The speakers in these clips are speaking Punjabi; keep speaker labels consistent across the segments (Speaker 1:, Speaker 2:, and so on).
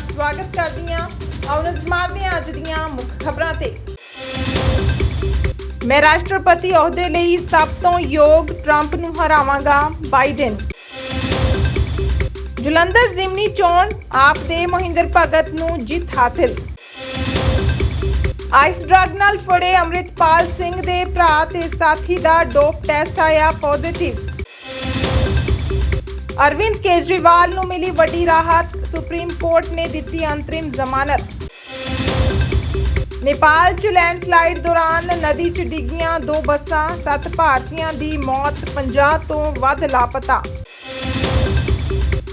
Speaker 1: ਸਵਾਗਤ ਕਰਦੀ ਹਾਂ ਆਓ ਨਜ਼ਰ ਮਾਰਦੇ ਹਾਂ ਅੱਜ ਦੀਆਂ ਮੁੱਖ ਖਬਰਾਂ ਤੇ। ਮੈਂ ਰਾਸ਼ਟਰਪਤੀ ਅਹੁਦੇ ਲਈ ਸਭ ਤੋਂ ਯੋਗ ਟਰੰਪ ਨੂੰ ਹਰਾਵਾਂਗਾ ਬਾਈਡਨ। ਜਲੰਧਰ ਜ਼ਿਮਨੀ ਚੋਣ ਆਪ ਦੇ ਮਹਿੰਦਰ ਭਗਤ ਨੂੰ ਜਿੱਤ ਹਾਸਿਲ। ਆਈਸ ਡਰੱਗ ਨਾਲ ਫੜੇ ਅੰਮ੍ਰਿਤਪਾਲ ਸਿੰਘ ਦੇ ਭਰਾ ਤੇ ਸਾਥੀ ਦਾ ਡੋਪ ਟੈਸਟ ਆਇਆ ਪੋਜ਼ਿਟਿਵ। ਅਰਵਿੰਦ ਕੇਜਰੀਵਾਲ ਨੂੰ ਮਿਲੀ ਵੱਡੀ ਰਾਹਤ, ਸੁਪਰੀਮ ਕੋਰਟ ਨੇ ਦਿੱਤੀ ਅੰਤਰਿਮ ਜ਼ਮਾਨਤ। ਨੇਪਾਲ 'ਚ ਲੈਂਡਸਲਾਈਡ ਦੌਰਾਨ ਨਦੀ 'ਚ ਡਿੱਗੀਆਂ ਦੋ ਬੱਸਾਂ, ਸੱਤ ਭਾਰਤੀਆਂ ਦੀ ਮੌਤ 50 ਤੋਂ ਵੱਧ ਲਾਪਤਾ।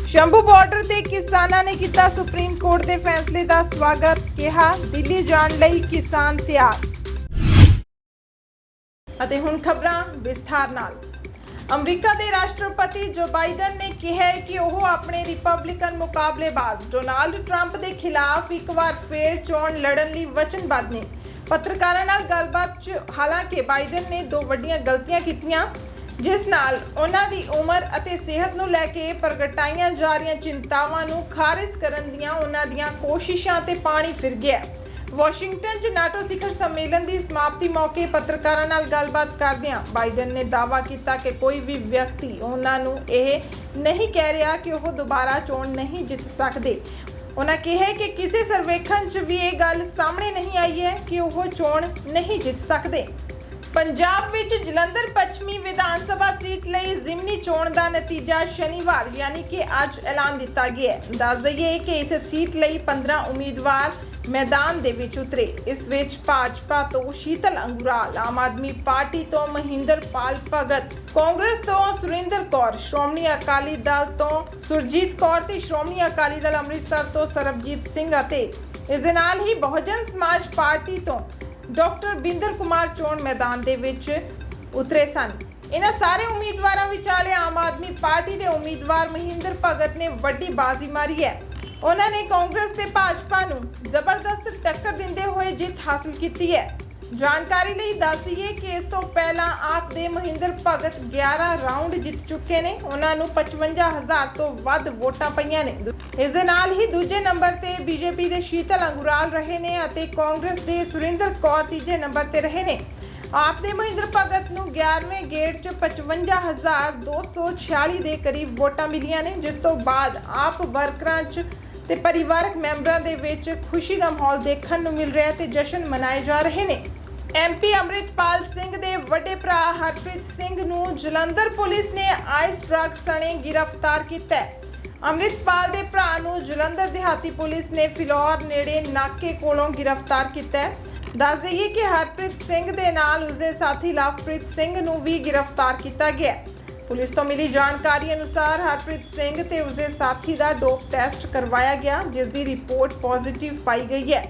Speaker 1: ਸ਼ੰਭੂ ਬਾਰਡਰ ਤੇ ਕਿਸਾਨਾਂ ਨੇ ਕੀਤਾ ਸੁਪਰੀਮ ਕੋਰਟ ਦੇ ਫੈਸਲੇ ਦਾ ਸਵਾਗਤ, ਕਿਹਾ, ਦਿੱਲੀ ਜਾਣ ਲਈ ਕਿਸਾਨ ਤਿਆਰ। ਅਤੇ ਹੁਣ ਖਬਰਾਂ ਵਿਸਥਾਰ ਨਾਲ। ਅਮਰੀਕਾ ਦੇ ਰਾਸ਼ਟਰਪਤੀ ਜੋ ਬਾਈਡਨ ਨੇ ਕਿਹਾ ਕਿ ਉਹ ਆਪਣੇ ਰਿਪਬਲਿਕਨ ਮੁਕਾਬਲੇਬਾਜ਼ ਡੋਨਾਲਡ ਟਰੰਪ ਦੇ ਖਿਲਾਫ ਇੱਕ ਵਾਰ ਫੇਰ ਚੋਣ ਲੜਨ ਲਈ ਵਚਨਬੱਧ ਨੇ। ਪੱਤਰਕਾਰਾਂ ਨਾਲ ਗੱਲਬਾਤ 'ਚ ਹਾਲਾਂਕਿ ਬਾਈਡਨ ਨੇ ਦੋ ਵੱਡੀਆਂ ਗਲਤੀਆਂ ਕੀਤੀਆਂ, ਜਿਸ ਨਾਲ ਉਹਨਾਂ ਦੀ ਉਮਰ ਅਤੇ ਸਿਹਤ ਨੂੰ ਲੈ ਕੇ ਪ੍ਰਗਟਾਈਆਂ ਜਾ ਰਹੀਆਂ ਚਿੰਤਾਵਾਂ ਨੂੰ ਖਾਰਜ ਕਰਨ ਦੀਆਂ ਉਹਨਾਂ ਦੀਆਂ ਕੋਸ਼ਿਸ਼ਾਂ ਤੇ ਪਾਣੀ ਫਿਰ ਗਿਆ। ਵਾਸ਼ਿੰਗਟਨ 'ਚ ਨਾਟੋ ਸਿਖਰ ਸੰਮੇਲਨ ਦੀ ਸਮਾਪਤੀ ਮੌਕੇ ਪੱਤਰਕਾਰਾਂ ਨਾਲ ਗੱਲਬਾਤ ਕਰਦਿਆਂ ਬਾਈਡਨ ਨੇ ਦਾਅਵਾ ਕੀਤਾ ਕਿ ਕੋਈ ਵੀ ਵਿਅਕਤੀ ਉਹਨਾਂ ਨੂੰ ਇਹ ਨਹੀਂ ਕਹਿ ਰਿਹਾ ਕਿ ਉਹ ਦੁਬਾਰਾ ਚੋਣ ਨਹੀਂ ਜਿੱਤ ਸਕਦੇ। ਉਹਨਾਂ ਕਿਹਾ ਕਿ ਕਿਸੇ ਸਰਵੇਖਣ 'ਚ ਵੀ ਇਹ ਗੱਲ ਸਾਹਮਣੇ ਨਹੀਂ ਆਈ ਹੈ ਕਿ ਉਹ ਚੋਣ ਨਹੀਂ ਜਿੱਤ ਸਕਦੇ। ਪੰਜਾਬ ਵਿੱਚ ਜਲੰਧਰ ਪੱਛਮੀ ਵਿਧਾਨ ਸਭਾ ਸੀਟ ਲਈ ਜ਼ਿਮਨੀ ਚੋਣ ਦਾ ਨਤੀਜਾ ਸ਼ਨੀਵਾਰ, ਯਾਨੀ ਕਿ ਅੱਜ ਐਲਾਨ ਦਿੱਤਾ ਗਿਆ ਹੈ। ਦੱਸ ਦਈਏ ਕਿ ਇਸ ਸੀਟ ਲਈ 15 ਉਮੀਦਵਾਰ ਮੈਦਾਨ ਦੇ ਵਿੱਚ ਉਤਰੇ। ਇਸ ਵਿੱਚ ਭਾਜਪਾ ਤੋਂ ਸ਼ੀਤਲ ਅੰਗੁਰਾਲ, ਆਮ ਆਦਮੀ ਪਾਰਟੀ ਤੋਂ ਮਹਿੰਦਰ ਪਾਲ ਭਗਤ, ਕਾਂਗਰਸ ਤੋਂ ਸੁਰਿੰਦਰ ਕੌਰ, ਸ਼੍ਰੋਮਣੀ ਅਕਾਲੀ ਦਲ ਤੋਂ ਸੁਰਜੀਤ ਕੌਰ ਤੇ ਸ਼੍ਰੋਮਣੀ ਅਕਾਲੀ ਦਲ ਅੰਮ੍ਰਿਤਸਰ ਤੋਂ ਸਰਬਜੀਤ ਸਿੰਘ ਅਤੇ ਇਸ ਦੇ ਨਾਲ ਹੀ ਬਹੁਜਨ ਸਮਾਜ ਪਾਰਟੀ ਤੋਂ ਡਾਕਟਰ ਬਿੰਦਰ ਕੁਮਾਰ ਚੋਣ ਮੈਦਾਨ ਦੇ ਵਿੱਚ ਉਤਰੇ ਸਨ। ਇਹਨਾਂ ਸਾਰੇ ਉਮੀਦਵਾਰਾਂ ਵਿਚਾਲੇ ਆਮ ਆਦਮੀ ਪਾਰਟੀ ਦੇ ਉਮੀਦਵਾਰ ਮਹਿੰਦਰ ਭਗਤ ਨੇ ਵੱਡੀ ਬਾਜ਼ੀ ਮਾਰੀ ਹੈ। ਉਹਨਾਂ ਨੇ ਕਾਂਗਰਸ ਤੇ ਭਾਜਪਾ ਨੂੰ ਜ਼ਬਰਦਸਤ ਟੱਕਰ ਦਿੰਦੇ ਹੋਏ ਜਿੱਤ ਹਾਸਲ ਕੀਤੀ ਹੈ। ਜਾਣਕਾਰੀ ਲਈ ਦੱਸ ਦਈਏ ਕਿ ਇਸ ਤੋਂ ਪਹਿਲਾਂ ਆਪ ਦੇ ਮਹਿੰਦਰ ਭਗਤ 11 ਰਾਉਂਡ ਜਿੱਤ ਚੁੱਕੇ ਨੇ। ਉਹਨਾਂ ਨੂੰ 55000 ਤੋਂ ਵੱਧ ਵੋਟਾਂ ਪਈਆਂ ਨੇ। ਇਸ ਦੇ ਨਾਲ ਹੀ ਦੂਜੇ ਨੰਬਰ ਤੇ ਬੀਜੇਪੀ ਦੇ ਸ਼ੀਤਲ ਅੰਗੁਰਾਲ ਰਹੇ ਨੇ ਅਤੇ ਕਾਂਗਰਸ ਦੇ ਸੁਰਿੰਦਰ ਕੌਰ ਤੀਜੇ ਨੰਬਰ ਤੇ ਰਹੇ ਨੇ। ਆਪ ਦੇ ਮਹਿੰਦਰ ਭਗਤ ਨੂੰ 11ਵੇਂ ਗੇੜ 'ਚ 55246 ਦੇ ਕਰੀਬ ਵੋਟਾਂ ਮਿਲੀਆਂ ਨੇ, ਜਿਸ ਤੋਂ ਬਾਅਦ ਆਪ ਵਰਕਰਾਂ 'ਚ ਤੇ ਪਰਿਵਾਰਕ ਮੈਂਬਰਾਂ ਦੇ ਵਿੱਚ ਖੁਸ਼ੀ ਦਾ ਮਾਹੌਲ ਦੇਖਣ ਨੂੰ ਮਿਲ ਰਿਹਾ ਤੇ ਜਸ਼ਨ ਮਨਾਏ ਜਾ ਰਹੇ ਨੇ। ਐਮਪੀ ਅੰਮ੍ਰਿਤਪਾਲ ਸਿੰਘ ਦੇ ਵੱਡੇ ਭਰਾ ਹਰਪ੍ਰੀਤ ਸਿੰਘ ਨੂੰ ਜਲੰਧਰ ਪੁਲਿਸ ਨੇ ਆਈਸ ਡਰੱਗ ਸਣੇ ਗ੍ਰਿਫਤਾਰ ਕੀਤਾ ਹੈ। ਅੰਮ੍ਰਿਤਪਾਲ ਦੇ ਭਰਾ ਨੂੰ ਜਲੰਧਰ ਦਿਹਾਤੀ ਪੁਲਿਸ ਨੇ ਫਿਲੌਰ ਨੇੜੇ ਨਾਕੇ ਕੋਲੋਂ ਗ੍ਰਿਫਤਾਰ ਕੀਤਾ ਹੈ। ਦੱਸ ਦਈਏ ਕਿ ਹਰਪ੍ਰੀਤ ਸਿੰਘ ਦੇ ਨਾਲ ਉਸਦੇ ਸਾਥੀ ਲਵਪ੍ਰੀਤ ਸਿੰਘ ਨੂੰ ਵੀ ਗ੍ਰਿਫਤਾਰ ਕੀਤਾ ਗਿਆ ਪੁਲਿਸ ਤੋਂ ਮਿਲੀ ਜਾਣਕਾਰੀ ਅਨੁਸਾਰ ਹਰਪ੍ਰੀਤ ਸਿੰਘ ਤੇ ਉਸਦੇ ਸਾਥੀ ਦਾ ਡੋਪ ਟੈਸਟ ਕਰਵਾਇਆ ਗਿਆ, ਜਿਸ ਦੀ ਰਿਪੋਰਟ ਪੋਜ਼ਿਟਿਵ ਪਾਈ ਗਈ ਹੈ।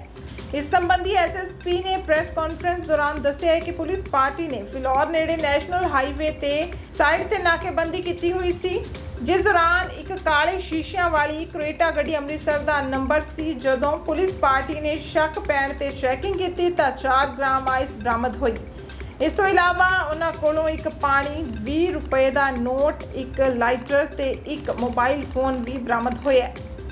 Speaker 1: ਇਸ ਸੰਬੰਧੀ ਐਸਐਸਪੀ ਨੇ ਪ੍ਰੈਸ ਕਾਨਫਰੰਸ ਦੌਰਾਨ ਦੱਸਿਆ ਹੈ ਕਿ ਪੁਲਿਸ ਪਾਰਟੀ ਨੇ ਫਿਲੌਰ ਨੇੜੇ ਨੈਸ਼ਨਲ ਹਾਈਵੇ ਤੇ ਸਾਈਡ ਤੇ ਨਾਕੇਬੰਦੀ ਕੀਤੀ ਹੋਈ ਸੀ। ਜਿਸ ਦੌਰਾਨ ਇੱਕ ਕਾਲੇ ਸ਼ੀਸ਼ਿਆਂ ਵਾਲੀ ਕਰੇਟਾ ਗੱਡੀ ਅੰਮ੍ਰਿਤਸਰ ਦਾ ਨੰਬਰ ਸੀ। ਜਦੋਂ ਪੁਲਿਸ ਪਾਰਟੀ ਨੇ ਸ਼ੱਕ ਪੈਣ ਤੇ ਚੈਕਿੰਗ ਕੀਤੀ ਤਾਂ 4 ਗ੍ਰਾਮ ਆਈਸ ਬਰਾਮਦ ਹੋਈ। ਇਸ ਤੋਂ ਇਲਾਵਾ ਉਹਨਾਂ ਕੋਲੋਂ ਇੱਕ ਪਾਣੀ 20 ਰੁਪਏ ਦਾ ਨੋਟ, ਇੱਕ ਲਾਈਟਰ ਤੇ ਇੱਕ ਮੋਬਾਈਲ ਫੋਨ ਵੀ ਬਰਾਮਦ ਹੋਇਆ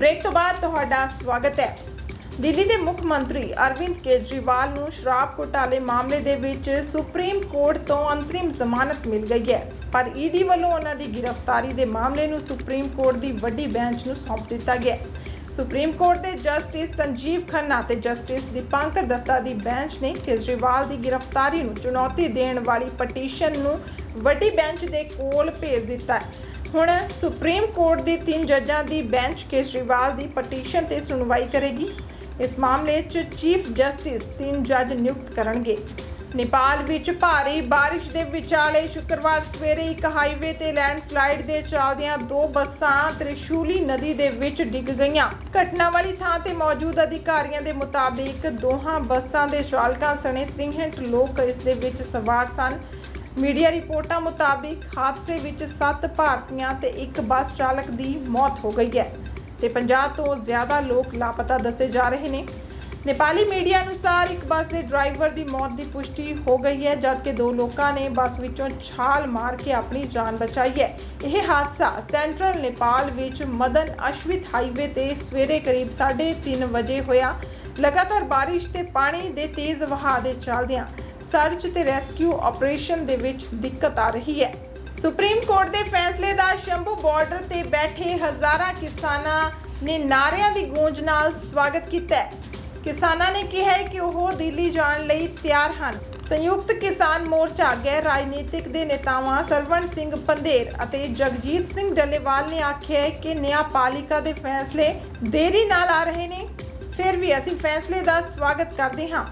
Speaker 1: ਬ੍ਰੇਕ ਤੋਂ ਬਾਅਦ ਤੁਹਾਡਾ ਸਵਾਗਤ ਹੈ। ਦਿੱਲੀ ਦੇ ਮੁੱਖ ਮੰਤਰੀ ਅਰਵਿੰਦ ਕੇਜਰੀਵਾਲ ਨੂੰ ਸ਼ਰਾਬ ਘੁਟਾਲੇ ਮਾਮਲੇ ਦੇ ਵਿੱਚ ਸੁਪਰੀਮ ਕੋਰਟ ਤੋਂ ਅੰਤਰਿਮ ਜ਼ਮਾਨਤ ਮਿਲ ਗਈ ਹੈ। ਪਰ ਈਡੀ ਵੱਲੋਂ ਉਹਨਾਂ ਦੀ ਗ੍ਰਿਫਤਾਰੀ ਦੇ ਮਾਮਲੇ ਨੂੰ ਸੁਪਰੀਮ ਕੋਰਟ ਦੀ ਵੱਡੀ ਬੈਂਚ ਨੂੰ ਸੌਂਪ ਦਿੱਤਾ ਗਿਆ। ਸੁਪਰੀਮ ਕੋਰਟ ਦੇ ਜਸਟਿਸ ਸੰਜੀਵ ਖੰਨਾ ਤੇ ਜਸਟਿਸ ਦੀਪਾਂਕਰ ਦੱਤਾ ਦੀ ਬੈਂਚ ਨੇ ਕੇਜਰੀਵਾਲ ਦੀ ਗ੍ਰਿਫਤਾਰੀ ਨੂੰ ਚੁਣੌਤੀ ਦੇਣ ਵਾਲੀ ਪਟੀਸ਼ਨ ਨੂੰ ਵੱਡੀ ਬੈਂਚ ਦੇ ਕੋਲ ਭੇਜ ਦਿੱਤਾ ਹੈ। ਹੁਣ ਸੁਪਰੀਮ ਕੋਰਟ ਦੇ ਤਿੰਨ ਜੱਜਾਂ ਦੀ ਬੈਂਚ ਕੇਜਰੀਵਾਲ ਦੀ ਪਟੀਸ਼ਨ ਤੇ ਸੁਣਵਾਈ ਕਰੇਗੀ। ਇਸ ਮਾਮਲੇ 'ਚ ਚੀਫ ਜਸਟਿਸ ਤਿੰਨ ਜੱਜ ਨਿਯੁਕਤ ਕਰਨਗੇ। ਨੇਪਾਲ ਵਿੱਚ ਭਾਰੀ ਬਾਰਿਸ਼ ਦੇ ਵਿਚਾਲੇ ਸ਼ੁੱਕਰਵਾਰ ਸਵੇਰੇ ਇੱਕ ਹਾਈਵੇ ਤੇ ਲੈਂਡਸਲਾਈਡ ਦੇ ਚੱਲਦਿਆਂ ਦੋ ਬੱਸਾਂ ਤ੍ਰਿਸ਼ੂਲੀ ਨਦੀ ਦੇ ਵਿੱਚ ਡਿੱਗ ਗਈਆਂ। ਘਟਨਾ ਵਾਲੀ ਥਾਂ ਤੇ ਮੌਜੂਦ ਅਧਿਕਾਰੀਆਂ ਦੇ ਮੁਤਾਬਿਕ ਦੋਹਾਂ ਬੱਸਾਂ ਦੇ ਚਾਲਕਾਂ ਸਣੇ 63 ਲੋਕ ਇਸ ਦੇ ਵਿੱਚ ਸਵਾਰ ਸਨ। ਮੀਡੀਆ ਰਿਪੋਰਟਾਂ ਮੁਤਾਬਿਕ ਹਾਦਸੇ ਵਿੱਚ 7 ਭਾਰਤੀਆਂ ਤੇ ਇੱਕ ਬੱਸ ਚਾਲਕ ਦੀ ਮੌਤ ਹੋ ਗਈ ਹੈ ਤੇ 50 ਤੋਂ ਜ਼ਿਆਦਾ ਲੋਕ ਲਾਪਤਾ ਦੱਸੇ ਜਾ ਰਹੇ ਨੇ। ਨੇਪਾਲੀ ਮੀਡੀਆ ਅਨੁਸਾਰ ਇੱਕ ਬੱਸ ਦੇ ਡਰਾਈਵਰ ਦੀ ਮੌਤ ਦੀ ਪੁਸ਼ਟੀ ਹੋ ਗਈ ਹੈ, ਜਦਕਿ ਦੋ ਲੋਕਾਂ ਨੇ ਬੱਸ ਵਿੱਚੋਂ ਛਾਲ ਮਾਰ ਕੇ ਆਪਣੀ ਜਾਨ ਬਚਾਈ ਹੈ। ਇਹ ਹਾਦਸਾ ਸੈਂਟਰਲ ਨੇਪਾਲ ਵਿੱਚ ਮਦਨ ਅਸ਼ਵਿਤ ਹਾਈਵੇ ਤੇ ਸਵੇਰੇ ਕਰੀਬ 3:30 ਵਜੇ ਹੋਇਆ। ਲਗਾਤਾਰ ਬਾਰਿਸ਼ ਤੇ ਪਾਣੀ ਦੇ ਤੇਜ਼ ਵਹਾਅ ਦੇ ਚੱਲਦਿਆਂ ਸਰਚ ਤੇ ਰੈਸਕਿਊ ਆਪਰੇਸ਼ਨ ਦੇ ਵਿੱਚ ਦਿੱਕਤ ਆ ਰਹੀ ਹੈ। ਸੁਪਰੀਮ ਕੋਰਟ ਦੇ ਫੈਸਲੇ ਦਾ ਸ਼ੰਭੂ ਬਾਰਡਰ ਤੇ ਬੈਠੇ ਹਜ਼ਾਰਾਂ ਕਿਸਾਨਾਂ ਨੇ ਨਾਰਿਆਂ ਦੀ ਗੂੰਜ ਨਾਲ ਸਵਾਗਤ ਕੀਤਾ ਹੈ। ਕਿਸਾਨਾਂ ਨੇ ਕਿਹਾ ਹੈ ਕਿ ਉਹ ਦਿੱਲੀ ਜਾਣ ਲਈ ਤਿਆਰ ਹਨ। ਸੰਯੁਕਤ ਕਿਸਾਨ ਮੋਰਚਾ ਗੈਰ ਰਾਜਨੀਤਿਕ ਦੇ ਨੇਤਾਵਾਂ ਸਰਵਣ ਸਿੰਘ ਪੰਦੇਰ ਅਤੇ ਜਗਜੀਤ ਸਿੰਘ ਡੱਲੇਵਾਲ ਨੇ ਆਖਿਆ ਹੈ ਕਿ ਨਿਆਂਪਾਲਿਕਾ ਦੇ ਫੈਸਲੇ ਦੇਰੀ ਨਾਲ ਆ ਰਹੇ ਨੇ। ਫਿਰ ਵੀ ਅਸੀਂ ਫੈਸਲੇ ਦਾ ਸਵਾਗਤ ਕਰਦੇ ਹਾਂ।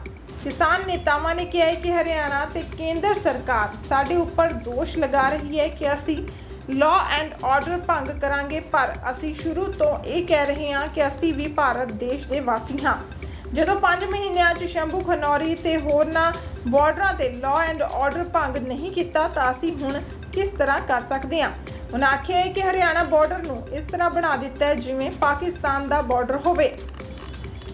Speaker 1: ਕਿਸਾਨ ਨੇਤਾਵਾਂ ਨੇ ਕਿਹਾ ਹੈ ਕਿ ਹਰਿਆਣਾ ਤੇ ਕੇਂਦਰ ਸਰਕਾਰ ਸਾਡੇ ਉੱਪਰ ਦੋਸ਼ ਲਗਾ ਰਹੀ ਹੈ ਕਿ ਅਸੀਂ ਲਾਅ ਐਂਡ ਆਰਡਰ ਭੰਗ ਕਰਾਂਗੇ, ਪਰ ਅਸੀਂ ਸ਼ੁਰੂ ਤੋਂ ਇਹ ਕਹਿ ਰਹੇ ਹਾਂ ਕਿ ਅਸੀਂ ਵੀ ਭਾਰਤ ਦੇਸ਼ ਦੇ ਵਾਸੀ ਹਾਂ। ਜਦੋਂ 5 ਮਹੀਨਿਆਂ 'ਚ ਸ਼ੰਭੂ ਖਨੌਰੀ ਤੇ ਹੋਰਨਾਂ ਬਾਰਡਰਾਂ ਤੇ ਲਾਅ ਐਂਡ ਆਰਡਰ ਭੰਗ ਨਹੀਂ ਕੀਤਾ ਤਾਂ ਅਸੀਂ ਹੁਣ ਕਿਸ ਤਰ੍ਹਾਂ ਕਰ ਸਕਦੇ ਹਾਂ? ਉਹਨਾਂ ਆਖਿਆ ਹੈ ਕਿ ਹਰਿਆਣਾ ਬਾਰਡਰ ਨੂੰ ਇਸ ਤਰ੍ਹਾਂ ਬਣਾ ਦਿੱਤਾ ਹੈ ਜਿਵੇਂ ਪਾਕਿਸਤਾਨ ਦਾ ਬਾਰਡਰ ਹੋਵੇ।